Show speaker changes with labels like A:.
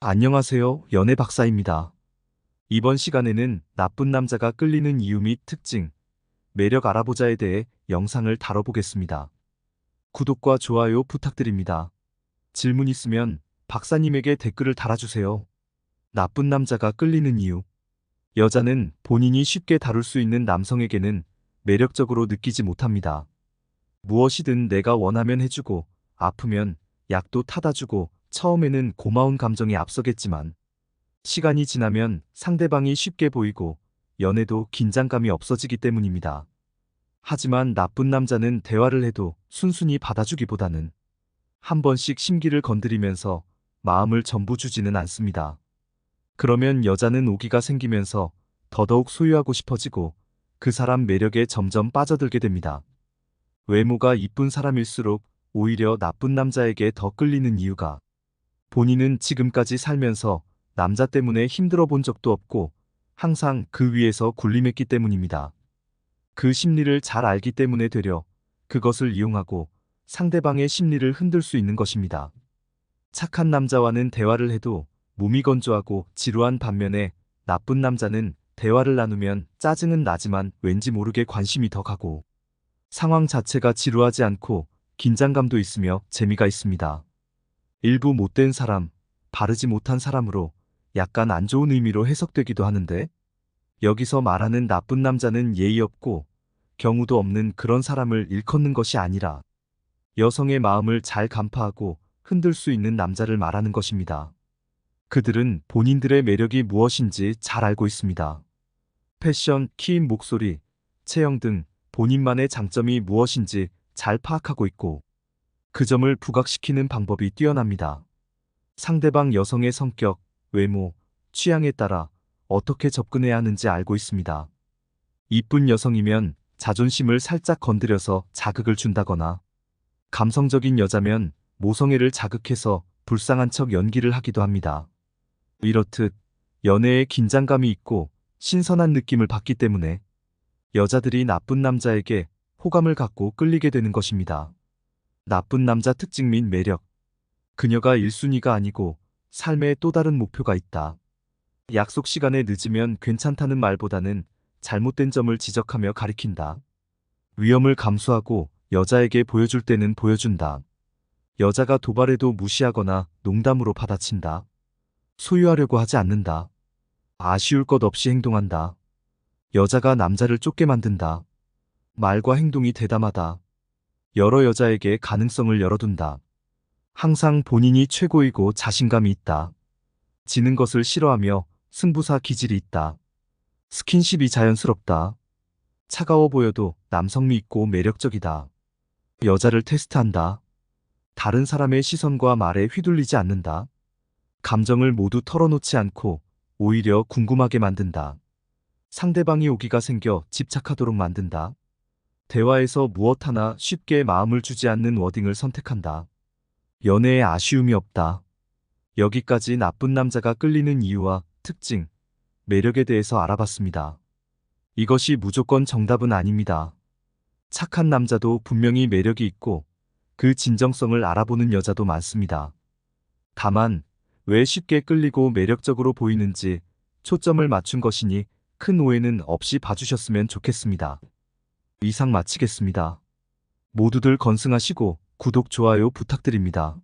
A: 안녕하세요. 연애 박사입니다. 이번 시간에는 나쁜 남자가 끌리는 이유 및 특징, 매력 알아보자에 대해 영상을 다뤄보겠습니다. 구독과 좋아요 부탁드립니다. 질문 있으면 박사님에게 댓글을 달아주세요. 나쁜 남자가 끌리는 이유. 여자는 본인이 쉽게 다룰 수 있는 남성에게는 매력적으로 느끼지 못합니다. 무엇이든 내가 원하면 해주고, 아프면 약도 타다 주고, 처음에는 고마운 감정이 앞서겠지만, 시간이 지나면 상대방이 쉽게 보이고, 연애도 긴장감이 없어지기 때문입니다. 하지만 나쁜 남자는 대화를 해도 순순히 받아주기보다는 한 번씩 심기를 건드리면서 마음을 전부 주지는 않습니다. 그러면 여자는 오기가 생기면서 더더욱 소유하고 싶어지고 그 사람 매력에 점점 빠져들게 됩니다. 외모가 이쁜 사람일수록 오히려 나쁜 남자에게 더 끌리는 이유가 본인은 지금까지 살면서 남자 때문에 힘들어 본 적도 없고 항상 그 위에서 군림했기 때문입니다. 그 심리를 잘 알기 때문에 되려 그것을 이용하고 상대방의 심리를 흔들 수 있는 것입니다. 착한 남자와는 대화를 해도 몸이 건조하고 지루한 반면에 나쁜 남자는 대화를 나누면 짜증은 나지만 왠지 모르게 관심이 더 가고 상황 자체가 지루하지 않고 긴장감도 있으며 재미가 있습니다. 일부 못된 사람, 바르지 못한 사람으로 약간 안 좋은 의미로 해석되기도 하는데 여기서 말하는 나쁜 남자는 예의 없고 경우도 없는 그런 사람을 일컫는 것이 아니라 여성의 마음을 잘 간파하고 흔들 수 있는 남자를 말하는 것입니다. 그들은 본인들의 매력이 무엇인지 잘 알고 있습니다. 패션, 키, 목소리, 체형 등 본인만의 장점이 무엇인지 잘 파악하고 있고 그 점을 부각시키는 방법이 뛰어납니다. 상대방 여성의 성격, 외모, 취향에 따라 어떻게 접근해야 하는지 알고 있습니다. 이쁜 여성이면 자존심을 살짝 건드려서 자극을 준다거나 감성적인 여자면 모성애를 자극해서 불쌍한 척 연기를 하기도 합니다. 이렇듯 연애에 긴장감이 있고 신선한 느낌을 받기 때문에 여자들이 나쁜 남자에게 호감을 갖고 끌리게 되는 것입니다. 나쁜 남자 특징 및 매력. 그녀가 1순위가 아니고 삶에 또 다른 목표가 있다. 약속 시간에 늦으면 괜찮다는 말보다는 잘못된 점을 지적하며 가리킨다. 위험을 감수하고 여자에게 보여줄 때는 보여준다. 여자가 도발해도 무시하거나 농담으로 받아친다. 소유하려고 하지 않는다. 아쉬울 것 없이 행동한다. 여자가 남자를 쫓게 만든다. 말과 행동이 대담하다. 여러 여자에게 가능성을 열어둔다. 항상 본인이 최고이고 자신감이 있다. 지는 것을 싫어하며 승부사 기질이 있다. 스킨십이 자연스럽다. 차가워 보여도 남성미 있고 매력적이다. 여자를 테스트한다. 다른 사람의 시선과 말에 휘둘리지 않는다. 감정을 모두 털어놓지 않고 오히려 궁금하게 만든다. 상대방이 오기가 생겨 집착하도록 만든다. 대화에서 무엇 하나 쉽게 마음을 주지 않는 워딩을 선택한다. 연애에 아쉬움이 없다. 여기까지 나쁜 남자가 끌리는 이유와 특징, 매력에 대해서 알아봤습니다. 이것이 무조건 정답은 아닙니다. 착한 남자도 분명히 매력이 있고 그 진정성을 알아보는 여자도 많습니다. 다만, 왜 쉽게 끌리고 매력적으로 보이는지 초점을 맞춘 것이니 큰 오해는 없이 봐주셨으면 좋겠습니다. 이상 마치겠습니다. 모두들 건승하시고 구독, 좋아요 부탁드립니다.